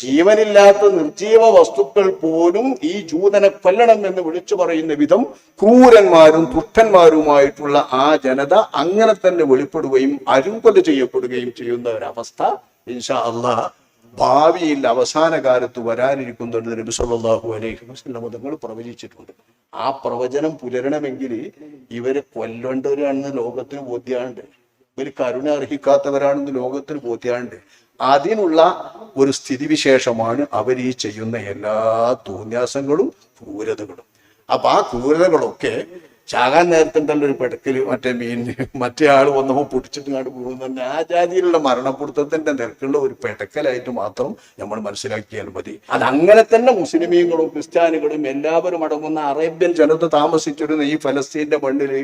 ജീവനില്ലാത്ത നിർജീവ വസ്തുക്കൾ പോലും ഈ ജൂതനെ കൊല്ലണം എന്ന് വിളിച്ചു പറയുന്ന വിധം ക്രൂരന്മാരും ദുഷ്ടന്മാരുമായിട്ടുള്ള ആ ജനത അങ്ങനെ തന്നെ വെളിപ്പെടുകയും അരുംകൊല ചെയ്യപ്പെടുകയും ചെയ്യുന്ന ഒരവസ്ഥ ഇൻഷാ അള്ളാഹ് ഭാവിയിൽ അവസാന കാലത്ത് വരാനിരിക്കുന്നുണ്ട് നബി സല്ലല്ലാഹു അലൈഹി വസ്ലം തങ്ങൾ പ്രവചിച്ചിട്ടുണ്ട്. ആ പ്രവചനം പുലരണമെങ്കിൽ ഇവരെ കൊല്ലേണ്ടവരാണെന്ന് ലോകത്തിന് ബോധ്യമുണ്ട് ഇവർ കരുണ അർഹിക്കാത്തവരാണെന്ന് ലോകത്തിന് ബോധ്യമുണ്ട് അതിനുള്ള ഒരു സ്ഥിതിവിശേഷമാണ് അവർ ഈ ചെയ്യുന്ന എല്ലാ തോന്യാസങ്ങളും ക്രൂരതകളും. അപ്പൊ ആ ക്രൂരതകളൊക്കെ ചാകാൻ നേരത്തുണ്ടല്ലോ ഒരു പെടക്കൽ മറ്റേ മീൻ മറ്റേ ആൾ വന്നപ്പോൾ പൊടിച്ചിട്ട് കണ്ട് പോകുന്ന ആ ജാതിയിലുള്ള മരണപ്പെടുത്തത്തിന്റെ നിരക്കുള്ള ഒരു പെടക്കലായിട്ട് മാത്രം നമ്മൾ മനസ്സിലാക്കിയാൽ മതി. അത് അങ്ങനെ തന്നെ മുസ്ലിമീങ്ങളും ക്രിസ്ത്യാനികളും എല്ലാവരും അടങ്ങുന്ന അറേബ്യൻ ജനത താമസിച്ചിരുന്ന ഈ ഫലസ്തീന്റെ മണ്ണിൽ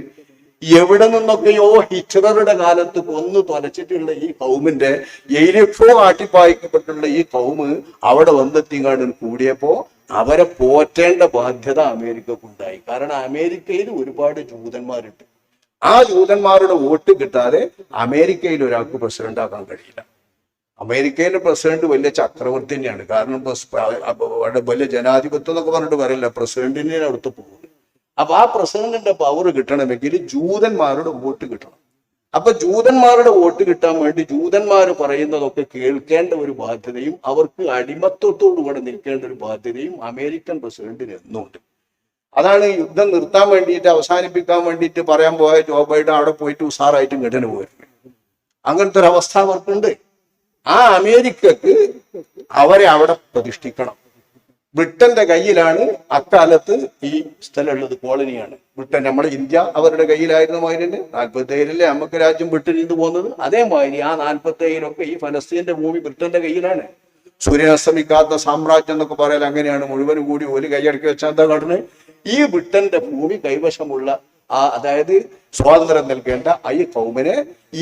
എവിടെ നിന്നൊക്കെയോ ഹിറ്റ്ലറുടെ കാലത്ത് കൊന്നു തൊലച്ചിട്ടുള്ള ഈ കൗമിന്റെ എയിലെപ്പോ ആട്ടിപ്പായിക്കപ്പെട്ടുള്ള ഈ കൗമ് അവിടെ വന്നെത്തിങ്ങാണ്ട് കൂടിയപ്പോ അവരെ പോറ്റേണ്ട ബാധ്യത അമേരിക്കക്കുണ്ടായി. കാരണം അമേരിക്കയിൽ ഒരുപാട് ജൂതന്മാരുണ്ട്. ആ ജൂതന്മാരുടെ വോട്ട് കിട്ടാതെ അമേരിക്കയിൽ ഒരാൾക്ക് പ്രസിഡന്റ് ആക്കാൻ കഴിയില്ല. അമേരിക്കയിലെ പ്രസിഡന്റ് വലിയ ചക്രവർത്തി തന്നെയാണ് കാരണം വലിയ ജനാധിപത്യം എന്നൊക്കെ പറഞ്ഞിട്ട് പറയില്ല. പ്രസിഡന്റിനെ അടുത്ത് പോകും അപ്പൊ ആ പ്രസിഡന്റിന്റെ പവർ കിട്ടണമെങ്കിൽ ജൂതന്മാരുടെ വോട്ട് കിട്ടണം. അപ്പൊ ജൂതന്മാരുടെ വോട്ട് കിട്ടാൻ വേണ്ടി ജൂതന്മാർ പറയുന്നതൊക്കെ കേൾക്കേണ്ട ഒരു ബാധ്യതയും അവർക്ക് അടിമത്വത്തോടുകൂടെ നിൽക്കേണ്ട ഒരു ബാധ്യതയും അമേരിക്കൻ പ്രസിഡന്റിന് എന്നുണ്ട്. അതാണ് യുദ്ധം നിർത്താൻ വേണ്ടിയിട്ട് അവസാനിപ്പിക്കാൻ വേണ്ടിയിട്ട് പറയാൻ പോയ ജോ ബൈഡൻ അവിടെ പോയിട്ട് ഉസാറായിട്ട് ഇങ്ങോട്ടിന് പോയിരുന്നു അങ്ങനത്തെ ഒരു അവസ്ഥ അവർക്കുണ്ട്. ആ അമേരിക്കക്ക് അവരെ അവിടെ പ്രതിഷ്ഠിക്കണം. ബ്രിട്ടന്റെ കയ്യിലാണ് അക്കാലത്ത് ഈ സ്ഥലമുള്ളത് കോളനിയാണ്. ബ്രിട്ടൻ നമ്മുടെ ഇന്ത്യ അവരുടെ കയ്യിലായിരുന്നു മാതിരി നാൽപ്പത്തി ഏഴിലെ നമുക്ക് രാജ്യം ബ്രിട്ടനിൽ നിന്ന് പോകുന്നത് അതേമാതിരി ആ നാൽപ്പത്തി ഏഴിലൊക്കെ ഈ ഫലസ്തീന്റെ ഭൂമി ബ്രിട്ടന്റെ കയ്യിലാണ്. സൂര്യൻ അസ്തമിക്കാത്ത സാമ്രാജ്യം എന്നൊക്കെ പറയാൻ അങ്ങനെയാണ്. മുഴുവനും കൂടി ഒരു കൈയടക്കി വെച്ചാൽ എന്താ ഈ ബ്രിട്ടന്റെ ഭൂമി കൈവശമുള്ള ആ അതായത് സ്വാതന്ത്ര്യം നൽകേണ്ട ഈ കൗമിനെ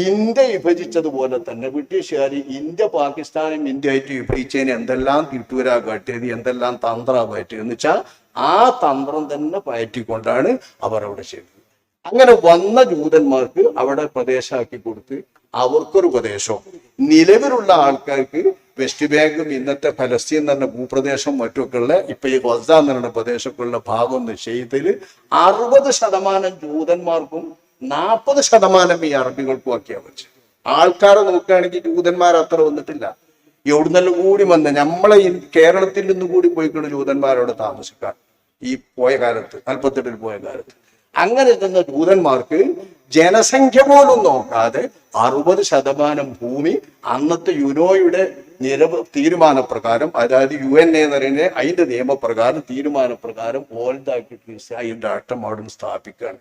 ഇന്ത്യ വിഭജിച്ചതുപോലെ തന്നെ ബ്രിട്ടീഷുകാർ ഇന്ത്യ പാകിസ്ഥാനും ഇന്ത്യയായിട്ട് വിഭജിച്ചതിന് എന്തെല്ലാം തിട്ടൂരാ കാട്ടിയത് എന്തെല്ലാം തന്ത്ര പറ്റിയത് എന്ന് വെച്ചാൽ ആ തന്ത്രം തന്നെ പയറ്റിക്കൊണ്ടാണ് അവർ അവിടെ ചെയ്തത്. അങ്ങനെ വന്ന ജൂതന്മാർക്ക് അവിടെ പ്രദേശമാക്കി കൊടുത്ത് അവർക്കൊരു പ്രദേശവും നിലവിലുള്ള ആൾക്കാർക്ക് വെസ്റ്റ് ബാങ്കും ഇന്നത്തെ ഫലസ്തീൻ എന്ന ഭൂപ്രദേശം മറ്റൊക്കെ ഉള്ള ഇപ്പൊ ഈ ഗസ എന്ന് പറയുന്ന പ്രദേശമൊക്കെയുള്ള ഭാഗം നിശ്ചയത്തിൽ അറുപത് ശതമാനം ജൂതന്മാർക്കും നാൽപ്പത് ശതമാനം ഈ അറബികൾക്കും ഒക്കെയാ വെച്ച് ആൾക്കാരെ നോക്കുകയാണെങ്കിൽ ജൂതന്മാർ അത്ര വന്നിട്ടില്ല. എവിടുന്നെല്ലാം കൂടി വന്ന്? നമ്മളെ കേരളത്തിൽ നിന്ന് കൂടി പോയിക്കൊണ്ട് ജൂതന്മാരോട് താമസിക്കാൻ. ഈ പോയ കാലത്ത് നാൽപ്പത്തെട്ടിൽ പോയ കാലത്ത്. അങ്ങനെ നിന്ന ജൂതന്മാർക്ക് ജനസംഖ്യ പോലും നോക്കാതെ അറുപത് ശതമാനം ഭൂമി അന്നത്തെ യുനോയുടെ നിരവ തീരുമാനപ്രകാരം അതായത് യു എൻ എ എന്ന് പറയുന്നത് അതിന്റെ നിയമപ്രകാരം തീരുമാനപ്രകാരം ഓൽഡാക്കിയിട്ട് അതിന്റെ രാഷ്ട്രം അവിടെ സ്ഥാപിക്കുകയാണ്.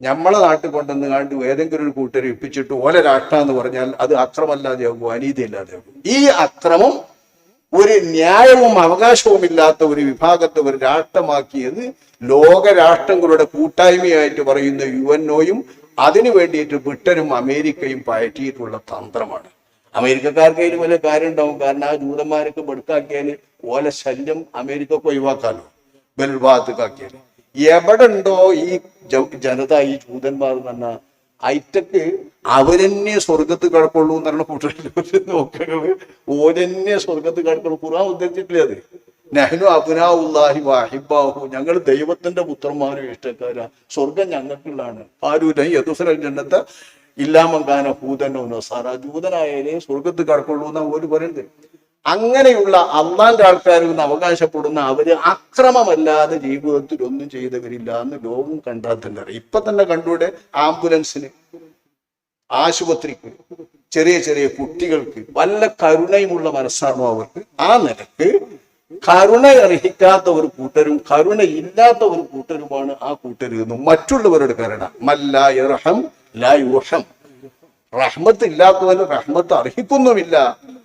നമ്മളെ നാട്ടിൽ കൊണ്ടുവന്ന് കണ്ട് ഏതെങ്കിലും ഒരു കൂട്ടരെ ഇപ്പിച്ചിട്ട് ഓല രാഷ്ട്രം എന്ന് പറഞ്ഞാൽ അത് അക്രമല്ലാതെയാകും അനീതിയില്ലാതെയാകും ഈ അക്രമം ഒരു ന്യായവും അവകാശവും ഇല്ലാത്ത ഒരു വിഭാഗത്തെ ഒരു രാഷ്ട്രമാക്കിയത് ലോകരാഷ്ട്രങ്ങളുടെ കൂട്ടായ്മയായിട്ട് പറയുന്ന യു എൻ ഒയും അതിനു വേണ്ടിയിട്ട് ബ്രിട്ടനും അമേരിക്കയും പയറ്റിയിട്ടുള്ള തന്ത്രമാണ്. അമേരിക്കക്കാർക്ക് അതിന് വലിയ കാര്യം ഉണ്ടാവും കാരണം ആ ജൂതന്മാരൊക്കെ ബെടുക്കാക്കിയാൽ ഓല ശല്യം അമേരിക്കക്ക് ഒഴിവാക്കാനോ ബൽഭാഗത്തേക്കാക്കിയാൽ എവിടെ ഉണ്ടോ ഈ ജനത ഈ ജൂതന്മാർ എന്ന് പറഞ്ഞാൽ ഐറ്റക്ക് അവരെന്നെ സ്വർഗത്ത് കിടക്കുള്ളൂ എന്ന് പറഞ്ഞ കൂട്ടത്തിൽ ഓരെന്നെ സ്വർഗത്ത് കിടക്കുള്ളൂ. കുറാൻ ഉദ്ദേശിച്ചിട്ടില്ല അത്? നെഹ്നു അബുനാഹി വാഹിബാഹു ഞങ്ങൾ ദൈവത്തിന്റെ പുത്രന്മാരും ഇഷ്ടക്കാരാ. സ്വർഗം ഞങ്ങൾക്കുള്ളതാണ്. ആരൂരം യദുസല ജന്നത്തെ ഇല്ലാമങ്കാന ഭൂതനോ നസാറ ജൂതനായാലേ സ്വർഗത്ത് കടക്കുള്ളൂ എന്നാ ഒരു പറയുന്നത് അങ്ങനെയുള്ള അള്ളാന്റെ നിന്ന് അവകാശപ്പെടുന്ന അവർ അക്രമമല്ലാതെ ജീവിതത്തിൽ ഒന്നും ചെയ്തവരില്ല എന്ന് ലോകം കണ്ടാൽ തന്നെ അറിയാം. ഇപ്പൊ തന്നെ കണ്ടൂടെ ആംബുലൻസിന് ആശുപത്രിക്ക് ചെറിയ ചെറിയ കുട്ടികൾക്ക് വല്ല കരുണയുമുള്ള മനസ്സാണോ അവർക്ക്? ആ നിലയ്ക്ക് കരുണ അർഹിക്കാത്ത ഒരു കൂട്ടരും കരുണ ഇല്ലാത്ത ഒരു കൂട്ടരുമാണ് ആ കൂട്ടർ എന്നും മറ്റുള്ളവരുടെ കരുണ. മല്ല ഇർഹം ലാ യുർഹം റഹ്മത്ത് ഇല്ലാത്തവന് റഹ്മത്ത് അർഹിക്കുന്നുമില്ല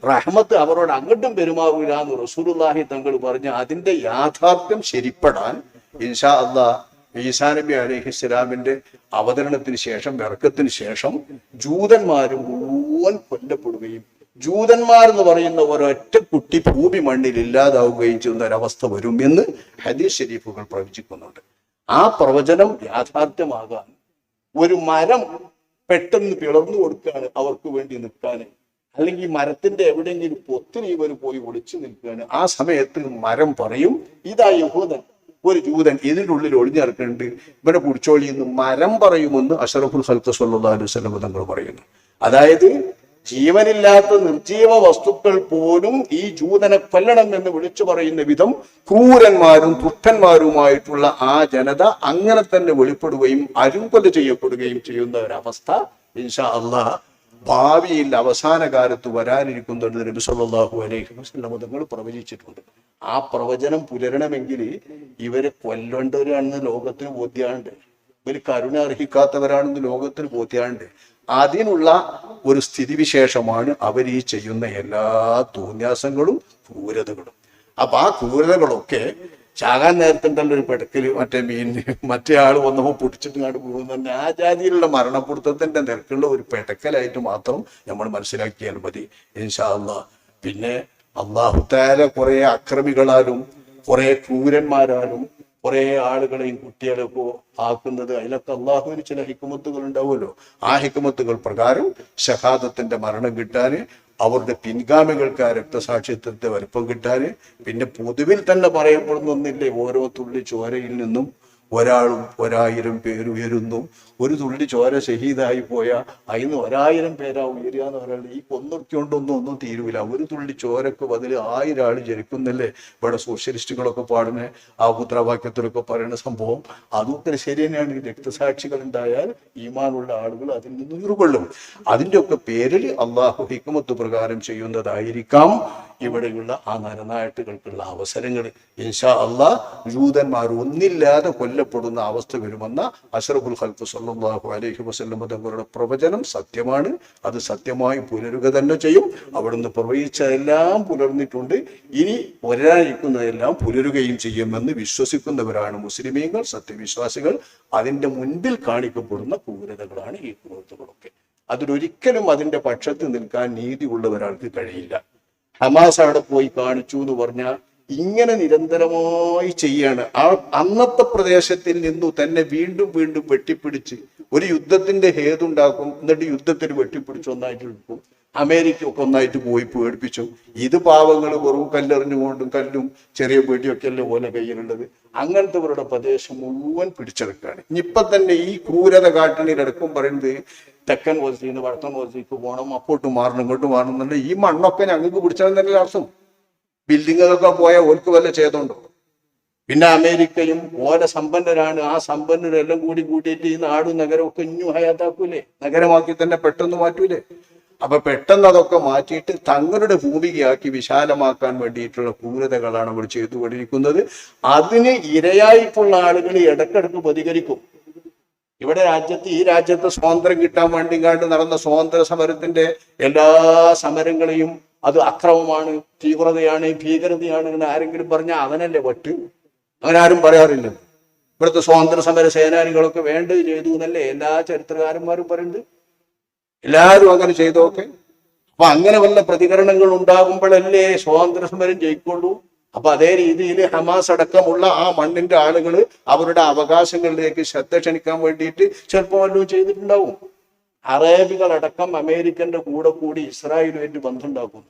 റഹ്മത്ത് അവരോട് അങ്ങോട്ടും പെരുമാറില്ല എന്ന് റസൂലുള്ളാഹി തങ്ങൾ പറഞ്ഞ അതിന്റെ യാഥാർത്ഥ്യം ശരിപ്പെടാൻ ഇൻഷാ അള്ളാ ഈസാ നബി അലൈഹി ഇസ്ലാമിന്റെ അവതരണത്തിന് ശേഷം വിറക്കത്തിന് ശേഷം ജൂതന്മാരും മുഴുവൻ കൊല്ലപ്പെടുകയും ജൂതന്മാർ എന്ന് പറയുന്ന ഒരൊറ്റ കുട്ടി ഭൂമി മണ്ണിൽ ഇല്ലാതാവുകയും ചെയ്യുന്ന ഒരവസ്ഥ വരും എന്ന് ഹദീസ് ഷരീഫുകൾ പ്രവചിക്കുന്നുണ്ട്. ആ പ്രവചനം യാഥാർത്ഥ്യമാകാൻ ഒരു മരം പെട്ടെന്ന് പിളർന്നു കൊടുക്കുകയാണ് അവർക്ക് വേണ്ടി നിൽക്കാൻ. അല്ലെങ്കിൽ മരത്തിന്റെ എവിടെയെങ്കിലും പൊത്തിൽ ഇവർ പോയി ഒളിച്ചു നിൽക്കുകയാണ്. ആ സമയത്ത് മരം പറയും ഇതാ യഹൂദൻ ഒരു ജൂതൻ ഇതിന്റെ ഉള്ളിൽ ഒളിഞ്ഞിറക്കുന്നുണ്ട്. ഇവരെ കുടിച്ചോളിയെന്ന് മരം പറയുമെന്ന് അഷറഫുൽ ഹൽക്ക് സല്ലാ അലുസല്ലം തങ്ങൾ പറയുന്നു. അതായത് ജീവനില്ലാത്ത നിർജീവ വസ്തുക്കൾ പോലും ഈ ജൂതനെ കൊല്ലണം എന്ന് വിളിച്ചു പറയുന്ന വിധം ക്രൂരന്മാരും ദുഷ്ടന്മാരുമായിട്ടുള്ള ആ ജനത അങ്ങനെ തന്നെ വെളിപ്പെടുകയും അരുങ്കൊല ചെയ്യപ്പെടുകയും ചെയ്യുന്ന ഒരവസ്ഥ ഇൻഷാ അള്ളാഹ് ഭാവിയിൽ അവസാന കാലത്ത് വരാനിരിക്കുന്നുണ്ട് നബി സല്ലല്ലാഹു അലൈഹി വസ്ലം തങ്ങൾ പ്രവചിച്ചിട്ടുണ്ട്. ആ പ്രവചനം പുലരണമെങ്കിൽ ഇവരെ കൊല്ലേണ്ടവരാണെന്ന് ലോകത്തിന് ബോധ്യമുണ്ട് ഇവർ കരുണ അർഹിക്കാത്തവരാണെന്ന് ലോകത്തിന് ബോധ്യാണ്ട്. അതിനുള്ള ഒരു സ്ഥിതിവിശേഷമാണ് അവർ ഈ ചെയ്യുന്ന എല്ലാ തോന്യാസങ്ങളും ക്രൂരതകളും. അപ്പൊ ആ ക്രൂരതകളൊക്കെ ചാകാൻ നേരത്തുണ്ടല്ലോ ഒരു പെടക്കൽ. മറ്റേ മീൻ മറ്റേ ആൾ വന്നപ്പോ പൊട്ടിച്ചിട്ട് പോകുന്ന പോകുന്നുണ്ട് ആ ജാതിയിലുള്ള മരണപ്പെടുത്തത്തിന്റെ നിരക്കുള്ള ഒരു പെടക്കലായിട്ട് മാത്രം നമ്മൾ മനസ്സിലാക്കിയാൽ മതി. ഇൻഷാ അള്ളാ പിന്നെ അള്ളാഹുത്താല കുറെ അക്രമികളാലും കുറെ ക്രൂരന്മാരാലും കുറെ ആളുകളെയും കുട്ടികളെയൊക്കെ ആക്കുന്നത് അതിലൊക്കെ അള്ളാഹുവിന് ചില ഹിക്കുമത്തുകൾ ഉണ്ടാവുമല്ലോ. ആ ഹിക്കുമത്തുകൾ പ്രകാരം ഷഹാദത്തിന്റെ മരണം കിട്ടാന് അവരുടെ പിൻഗാമികൾക്ക് ആ രക്തസാക്ഷിത്വത്തെ വലുപ്പം കിട്ടാന് പിന്നെ പൊതുവിൽ തന്നെ പറയപ്പെടുന്നൊന്നില്ലേ ഓരോ തുള്ളി ചോരയിൽ നിന്നും ഒരാളും ഒരായിരം പേര് ഉയരുന്നു ഒരു തുള്ളി ചോര ഷഹീദായി പോയ അതിന് ഒരായിരം പേരാ ഉയരുക എന്ന് പറയുന്നത് ഈ കൊന്നൊക്കെയുണ്ടൊന്നും ഒന്നും തീരുവില്ല ഒരു തുള്ളി ചോരക്ക് അതിൽ ആയിരം ആൾ ജനിക്കുന്നല്ലേ? ഇവിടെ സോഷ്യലിസ്റ്റുകളൊക്കെ പാടുന്ന ആ മുദ്രാവാക്യത്തിലൊക്കെ പറയുന്ന സംഭവം. അതൊക്കെ ശരി തന്നെയാണ്. രക്തസാക്ഷികൾ ഉണ്ടായാൽ ഈമാനുള്ള ആളുകൾ അതിൽ നിന്ന് ഉരുകൊള്ളും. അതിന്റെ ഒക്കെ പേരിൽ അള്ളാഹു ഹിക്കുമത്ത് പ്രകാരം ചെയ്യുന്നതായിരിക്കാം ഇവിടെയുള്ള ആ നരനായിട്ടുകൾക്കുള്ള അവസരങ്ങൾ ഇൻഷാ അള്ളാഹ് ജൂതന്മാർ ഒന്നില്ലാതെ കൊല്ലപ്പെടുന്ന അവസ്ഥ വരുമെന്ന അഷറഫുൽ ഖൽഫ് സല്ലല്ലാഹു അലൈഹി വസല്ലം തങ്ങളുടെ പ്രവചനം സത്യമാണ്. അത് സത്യമായി പുലരുക തന്നെ ചെയ്യും. അവിടുന്ന് പ്രവചിച്ചതെല്ലാം പുലർന്നിട്ടുണ്ട്. ഇനി വരാനിരിക്കുന്നതെല്ലാം പുലരുകയും ചെയ്യുമെന്ന് വിശ്വസിക്കുന്നവരാണ് മുസ്ലിമീങ്ങൾ സത്യവിശ്വാസികൾ. അതിന്റെ മുൻപിൽ കാണിക്കപ്പെടുന്ന ക്രൂരതകളാണ് ഈ ക്രൂരതകളൊക്കെ. അതിലൊരിക്കലും അതിന്റെ പക്ഷത്ത് നിൽക്കാൻ നീതി ഒരാൾക്ക് കഴിയില്ല. ഹമാസ് അവിടെ പോയി കാണിച്ചു എന്ന് പറഞ്ഞാൽ ഇങ്ങനെ നിരന്തരമായി ചെയ്യാണ്. ആ അന്നത്തെ പ്രദേശത്തിൽ നിന്നു തന്നെ വീണ്ടും വീണ്ടും വെട്ടിപ്പിടിച്ച് ഒരു യുദ്ധത്തിന്റെ ഹേതുണ്ടാക്കും. എന്നിട്ട് യുദ്ധത്തിന് വെട്ടിപ്പിടിച്ച് ഒന്നായിട്ട് എടുക്കും അമേരിക്ക ഒക്കെ ഒന്നായിട്ട് പോയി പേടിപ്പിച്ചു. ഇത് പാവങ്ങൾ വെറും കല്ലെറിഞ്ഞുകൊണ്ടും കല്ലും ചെറിയ പേടിയൊക്കെ അല്ലേ പോലെ കയ്യിലുള്ളത്. അങ്ങനത്തെവരുടെ പ്രദേശം മുഴുവൻ പിടിച്ചെടുക്കുകയാണ് ഇനിയിപ്പൊ തന്നെ ഈ ക്രൂരത കാട്ടിനിടക്കും പറയുന്നത് തെക്കൻ വസതിന്ന് വടക്കൻ വസതിക്ക് പോകണം അപ്പോട്ട് മാറണം ഇങ്ങോട്ട് മാറണം എന്നുണ്ടെങ്കിൽ ഈ മണ്ണൊക്കെ ഞങ്ങൾക്ക് പിടിച്ചാൽ തന്നെ അർത്ഥം ബിൽഡിങ്ങുകളൊക്കെ പോയാൽ ഓൽക്ക് വല്ല ചെയ്തുണ്ടോ പിന്നെ അമേരിക്കയും ഓരോ സമ്പന്നരാണ്. ആ സമ്പന്നരെല്ലാം കൂടി കൂട്ടിയിട്ട് ഈ നാടും നഗരവും ഒക്കെ ഇഞ്ഞു ഹയാത്താക്കൂലേ? നഗരമാക്കി തന്നെ പെട്ടെന്ന് മാറ്റൂലേ? അപ്പൊ പെട്ടെന്ന് അതൊക്കെ മാറ്റിയിട്ട് തങ്ങളുടെ ഭൂമികയാക്കി വിശാലമാക്കാൻ വേണ്ടിയിട്ടുള്ള ക്രൂരതകളാണ് അവർ ചെയ്തുകൊണ്ടിരിക്കുന്നത്. അതിന് ഇരയായിട്ടുള്ള ആളുകൾ ഇടക്കിടക്ക് പ്രതികരിക്കും. ഇവിടെ രാജ്യത്ത് ഈ രാജ്യത്ത് സ്വാതന്ത്ര്യം കിട്ടാൻ വേണ്ടി കണ്ട് നടന്ന സ്വാതന്ത്ര്യ സമരത്തിന്റെ എല്ലാ സമരങ്ങളെയും അത് അക്രമമാണ് തീവ്രതയാണ് ഭീകരതയാണ് എന്ന് ആരെങ്കിലും പറഞ്ഞാൽ അവനല്ലേ വട്ട്? അങ്ങനെ ആരും പറയാറില്ല. ഇവിടുത്തെ സ്വാതന്ത്ര്യ സമര സേനാനികളൊക്കെ വേണ്ടത് ചെയ്തു എന്നല്ലേ എല്ലാ ചരിത്രകാരന്മാരും പറയുന്നത്? എല്ലാവരും അങ്ങനെ ചെയ്തൊക്കെ അപ്പൊ അങ്ങനെ വല്ല പ്രതികരണങ്ങൾ ഉണ്ടാകുമ്പോഴല്ലേ സ്വാതന്ത്ര്യ സമരം ജയിക്കുള്ളൂ? അപ്പൊ അതേ രീതിയിൽ ഹമാസ് അടക്കമുള്ള ആ മണ്ണിന്റെ ആളുകൾ അവരുടെ അവകാശങ്ങളിലേക്ക് ശ്രദ്ധ ക്ഷണിക്കാൻ വേണ്ടിയിട്ട് ചിലപ്പോൾ വല്ലതും ചെയ്തിട്ടുണ്ടാവും. അറേബികളടക്കം അമേരിക്കന്റെ കൂടെ കൂടി ഇസ്രായേലുമായിട്ട് ബന്ധമുണ്ടാക്കുന്നു.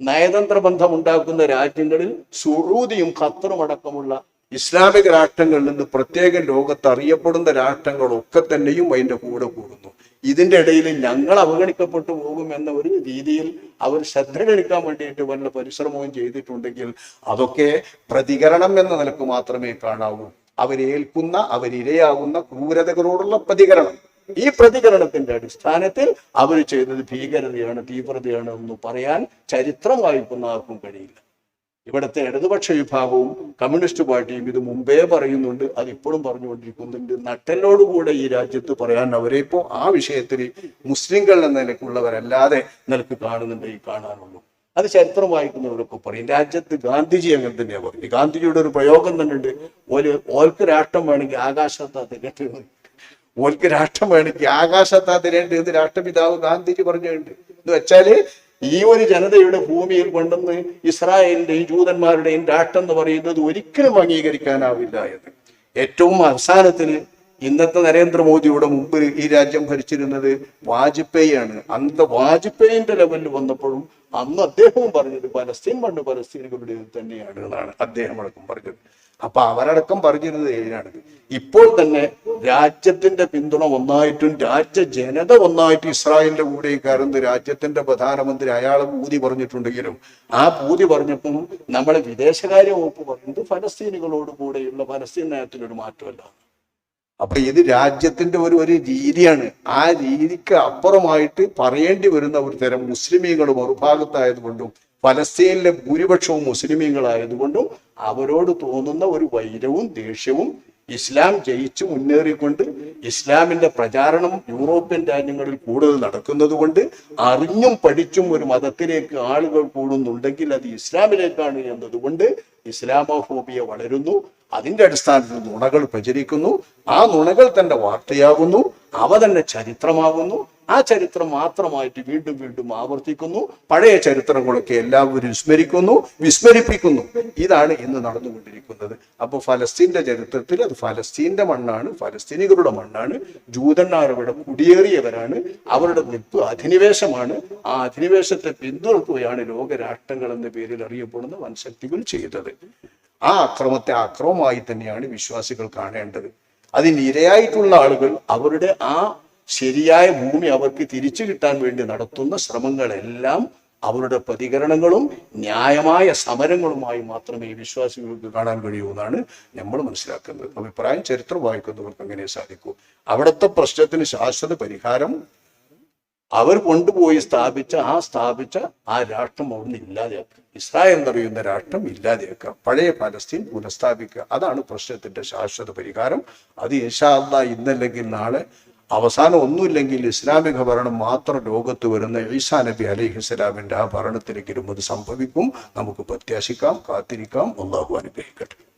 നയതന്ത്ര ബന്ധം ഉണ്ടാക്കുന്ന രാജ്യങ്ങളിൽ സുറൂതിയും ഖത്തറും അടക്കമുള്ള ഇസ്ലാമിക രാഷ്ട്രങ്ങളിൽ നിന്ന് പ്രത്യേക ലോകത്ത് അറിയപ്പെടുന്ന രാഷ്ട്രങ്ങളൊക്കെ തന്നെയും അതിന്റെ കൂടെ കൂടുന്നു. ഇതിന്റെ ഇടയിൽ ഞങ്ങൾ അവഗണിക്കപ്പെട്ടു പോകും എന്ന ഒരു രീതിയിൽ അവർ ശ്രദ്ധ ക്ഷണിക്കാൻ വേണ്ടിയിട്ട് വല്ല പരിശ്രമവും ചെയ്തിട്ടുണ്ടെങ്കിൽ അതൊക്കെ പ്രതികരണം എന്ന നിലയ്ക്ക് മാത്രമേ കാണാവൂ. അവരേൽക്കുന്ന അവരിരയാകുന്ന ക്രൂരതകളോടുള്ള പ്രതികരണം. ഈ പ്രതികരണത്തിന്റെ അടിസ്ഥാനത്തിൽ അവർ ചെയ്തത് ഭീകരതയാണ് തീവ്രതയാണ് എന്ന് പറയാൻ ചരിത്രം വായിക്കുന്ന ആർക്കും കഴിയില്ല. ഇവിടുത്തെ ഇടതുപക്ഷ വിഭാഗവും കമ്മ്യൂണിസ്റ്റ് പാർട്ടിയും ഇത് മുമ്പേ പറയുന്നുണ്ട് അത് ഇപ്പോഴും പറഞ്ഞുകൊണ്ടിരിക്കുന്നുണ്ട്. നട്ടലോടുകൂടെ ഈ രാജ്യത്ത് പറയാൻ അവരെ ഇപ്പോൾ ആ വിഷയത്തിൽ മുസ്ലിങ്ങൾ എന്ന നിലക്കുള്ളവരല്ലാതെ നിലയ്ക്ക് കാണുന്നുണ്ട് ഈ കാണാനുള്ളൂ. അത് ചരിത്രം വായിക്കുന്നവരൊക്കെ പറയും രാജ്യത്ത് ഗാന്ധിജി അങ്ങനെ തന്നെയാണ് പറയും ഗാന്ധിജിയുടെ ഒരു പ്രയോഗം തന്നെ ഉണ്ട് ഓൽ ഓൽക്ക് രാഷ്ട്രം വേണമെങ്കിൽ ആകാശത്താ തിരട്ട് ഓൽക്ക് രാഷ്ട്രം വേണമെങ്കിൽ ആകാശത്താ തിരേണ്ടത് എന്ന് രാഷ്ട്രപിതാവ് ഗാന്ധിജി പറഞ്ഞിട്ടുണ്ട്. എന്ന് വെച്ചാൽ ഈ ഒരു ജനതയുടെ ഭൂമിയിൽ കൊണ്ടുവന്ന് ഇസ്രായേലിന്റെയും ജൂതന്മാരുടെയും രാഷ്ട്രം എന്ന് പറയുന്നത് ഒരിക്കലും അംഗീകരിക്കാനാവില്ല എന്ന്. ഏറ്റവും അവസാനത്തിന് ഇന്നത്തെ നരേന്ദ്രമോദിയുടെ മുമ്പ് ഈ രാജ്യം ഭരിച്ചിരുന്നത് വാജ്പേയി ആണ് അന്ന് വാജ്പേയിന്റെ ലെവലിൽ വന്നപ്പോഴും അന്ന് അദ്ദേഹവും പറഞ്ഞത് പലസ്തീൻ മണ്ണ് പലസ്തീനുകളുടെ തന്നെയാണ് എന്നാണ് അദ്ദേഹം അടക്കം പറഞ്ഞത്. അപ്പൊ അവരടക്കം പറഞ്ഞിരുന്നത് ഏഴിനാണ്. ഇപ്പോൾ തന്നെ രാജ്യത്തിന്റെ പിന്തുണ ഒന്നായിട്ടും രാജ്യ ജനത ഒന്നായിട്ട് ഇസ്രായേലിന്റെ കൂടെ കയറുന്ന രാജ്യത്തിന്റെ പ്രധാനമന്ത്രി അയാളെ പൂതി പറഞ്ഞിട്ടുണ്ടെങ്കിലും ആ പൂതി പറഞ്ഞപ്പം നമ്മളെ വിദേശകാര്യ വകുപ്പ് പറയുന്നത് ഫലസ്തീനുകളോട് കൂടെയുള്ള ഫലസ്തീൻ നയത്തിനൊരു മാറ്റമല്ല. അപ്പൊ ഇത് രാജ്യത്തിന്റെ ഒരു ഒരു രീതിയാണ്. ആ രീതിക്ക് അപ്പുറമായിട്ട് പറയേണ്ടി വരുന്ന ഒരു തരം മുസ്ലിമീങ്ങൾ മറുഭാഗത്തായതുകൊണ്ടും ഫലസ്തീനിലെ ഭൂരിപക്ഷവും മുസ്ലിമീങ്ങളായതുകൊണ്ടും അവരോട് തോന്നുന്ന ഒരു വൈരവും ദേഷ്യവും ഇസ്ലാം ജയിച്ചു മുന്നേറിക്കൊണ്ട് ഇസ്ലാമിന്റെ പ്രചാരണം യൂറോപ്യൻ രാജ്യങ്ങളിൽ കൂടുതൽ നടക്കുന്നത് കൊണ്ട് അറിഞ്ഞും പഠിച്ചും ഒരു മതത്തിലേക്ക് ആളുകൾ കൂടുന്നുണ്ടെങ്കിൽ അത് ഇസ്ലാമിലേക്കാണ് എന്നതുകൊണ്ട് ഇസ്ലാമോഫോബിയ വളരുന്നു. അതിന്റെ അടിസ്ഥാനത്തിൽ നുണകൾ പ്രചരിക്കുന്നു. ആ നുണകൾ തന്റെ വാർത്തയാകുന്നു. അവ തന്നെ ചരിത്രമാകുന്നു. ആ ചരിത്രം മാത്രമായിട്ട് വീണ്ടും വീണ്ടും ആവർത്തിക്കുന്നു. പഴയ ചരിത്രങ്ങളൊക്കെ എല്ലാവരും വിസ്മരിക്കുന്നു വിസ്മരിപ്പിക്കുന്നു. ഇതാണ് ഇന്ന് നടന്നുകൊണ്ടിരിക്കുന്നത്. അപ്പോൾ ഫലസ്തീന്റെ ചരിത്രത്തിൽ അത് ഫലസ്തീന്റെ മണ്ണാണ് ഫലസ്തീനികളുടെ മണ്ണാണ്. ജൂതന്മാർ കുടിയേറിയവരാണ്. അവരുടെ നിപ്പ് അധിനിവേശമാണ്. ആ അധിനിവേശത്തെ പിന്തുണക്കുകയാണ് ലോകരാഷ്ട്രങ്ങൾ എന്ന പേരിൽ അറിയപ്പെടുന്ന വൻശക്തികൾ ചെയ്തത്. ആ അക്രമത്തെ അക്രമമായി തന്നെയാണ് വിശ്വാസികൾ കാണേണ്ടത്. അതിന് ഇരയായിട്ടുള്ള ആളുകൾ അവരുടെ ആ ശരിയായ ഭൂമി അവർക്ക് തിരിച്ചു കിട്ടാൻ വേണ്ടി നടത്തുന്ന ശ്രമങ്ങളെല്ലാം അവരുടെ പ്രതികരണങ്ങളും ന്യായമായ സമരങ്ങളുമായി മാത്രമേ ഈ വിശ്വാസികൾക്ക് കാണാൻ കഴിയൂ എന്നാണ് നമ്മൾ മനസ്സിലാക്കുന്നത്. അഭിപ്രായം ചരിത്രം വായിക്കുന്നവർക്ക് അങ്ങനെ സാധിക്കൂ. അവിടുത്തെ പ്രശ്നത്തിന് ശാശ്വത പരിഹാരം അവർ കൊണ്ടുപോയി സ്ഥാപിച്ച ആ സ്ഥാപിച്ച ആ രാഷ്ട്രം അവിടുന്ന് ഇല്ലാതെയാക്കുക ഇസ്രായേൽ എന്നറിയുന്ന രാഷ്ട്രം ഇല്ലാതെയാക്കുക. പഴയ പലസ്തീൻ പുനഃസ്ഥാപിക്കുക. അതാണ് പ്രശ്നത്തിന്റെ ശാശ്വത പരിഹാരം. അത് ഇൻഷാല്ല ഇന്നല്ലെങ്കിൽ നാളെ അവസാനം ഒന്നുമില്ലെങ്കിൽ ഇസ്ലാമിക ഭരണം മാത്രം ലോകത്ത് വരുന്ന ഈസാ നബി അലൈഹി ഇസ്ലാമിന്റെ ആ ഭരണത്തിലേക്ക് അത് സംഭവിക്കും. നമുക്ക് പ്രത്യാശിക്കാം കാത്തിരിക്കാം. അള്ളാഹു അനുഗ്രഹിക്കും